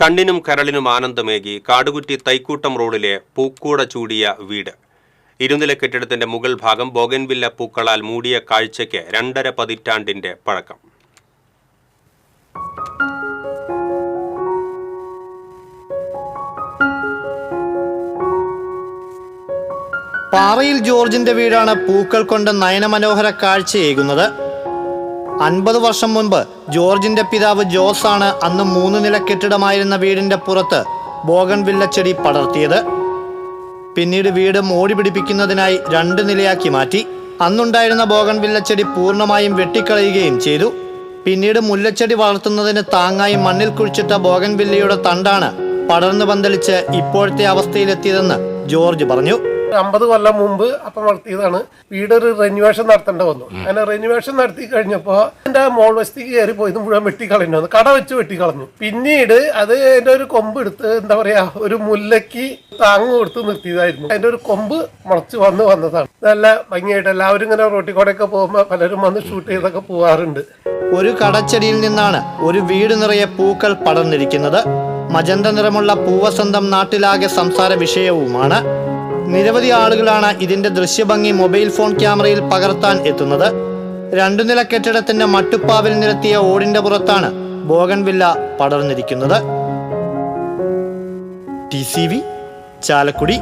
കണ്ണിനും കരളിനും ആനന്ദമേകി കാടുകുറ്റി തൈക്കൂട്ടം റോഡിലെ പൂക്കൂട ചൂടിയ വീട്. ഇരുനില കെട്ടിടത്തിന്റെ മുകൾ ഭാഗം ബോഗൻവില്ല പൂക്കളാൽ മൂടിയ കാഴ്ചയ്ക്ക് രണ്ടര പതിറ്റാണ്ടിന്റെ പഴക്കം. പാറയിൽ ജോർജിന്റെ വീടാണ് പൂക്കൾ കൊണ്ട് നയനമനോഹര കാഴ്ചയേകുന്നത്. അൻപത് വർഷം മുൻപ് ജോർജിന്റെ പിതാവ് ജോസ് ആണ് അന്ന് മൂന്ന് നില കെട്ടിടമായിരുന്ന വീടിന്റെ പുറത്ത് ബോഗൻ വില്ലച്ചെടി പടർത്തിയത്. പിന്നീട് വീട് മോടി പിടിപ്പിക്കുന്നതിനായി രണ്ട് നിലയാക്കി മാറ്റി. അന്നുണ്ടായിരുന്ന ബോഗൻ വില്ലച്ചെടി പൂർണമായും വെട്ടിക്കളയുകയും ചെയ്തു. പിന്നീട് മുല്ലച്ചെടി വളർത്തുന്നതിന് താങ്ങായി മണ്ണിൽ കുഴിച്ചിട്ട ബോഗൻ വില്ലയുടെ തണ്ടാണ് പടർന്നു പന്തലിച്ച് ഇപ്പോഴത്തെ അവസ്ഥയിലെത്തിയതെന്ന് ജോർജ് പറഞ്ഞു. അമ്പത് കൊല്ലം മുമ്പ് അപ്പം വളർത്തിയതാണ്. വീട് ഒരു റെന്യുവേഷൻ നടത്തേണ്ട വന്നു. അങ്ങനെ റെന്യുവേഷൻ നടത്തി കഴിഞ്ഞപ്പോ എന്റെ മോൾ വശത്തേക്ക് കയറി പോയത് മുഴുവൻ വെട്ടിക്കളഞ്ഞു. വന്നു കട വെച്ച് വെട്ടിക്കളഞ്ഞു. പിന്നീട് അത് എന്റെ ഒരു കൊമ്പ് എടുത്ത് എന്താ പറയാ ഒരു മുല്ലയ്ക്ക് താങ്ങ് കൊടുത്ത് നിർത്തിയതായിരുന്നു. അതിന്റെ ഒരു കൊമ്പ് മുളച്ച് വന്ന് വന്നതാണ്. നല്ല ഭംഗിയായിട്ട് എല്ലാവരും ഇങ്ങനെ റോട്ടിൽ കൂടെയൊക്കെ പോകുമ്പോൾ പലരും വന്ന് ഷൂട്ട് ചെയ്തൊക്കെ പോവാറുണ്ട്. ഒരു കടച്ചെടിയിൽ നിന്നാണ് ഒരു വീട് നിറയെ പൂക്കൾ പടർന്നിരിക്കുന്നത്. മജന്ത നിറമുള്ള പൂവസന്തം നാട്ടിലാകെ സംസാര വിഷയവുമാണ്. നിരവധി ആളുകളാണ് ഇതിന്റെ ദൃശ്യഭംഗി മൊബൈൽ ഫോൺ ക്യാമറയിൽ പകർത്താൻ എത്തുന്നത്. രണ്ടു നില കെട്ടിടത്തിന്റെ മട്ടുപ്പാവിൽ നിരത്തിയ ഓടിന്റെ പുറത്താണ് bougainvillea പടർന്നിരിക്കുന്നത്. T C V Chalakudy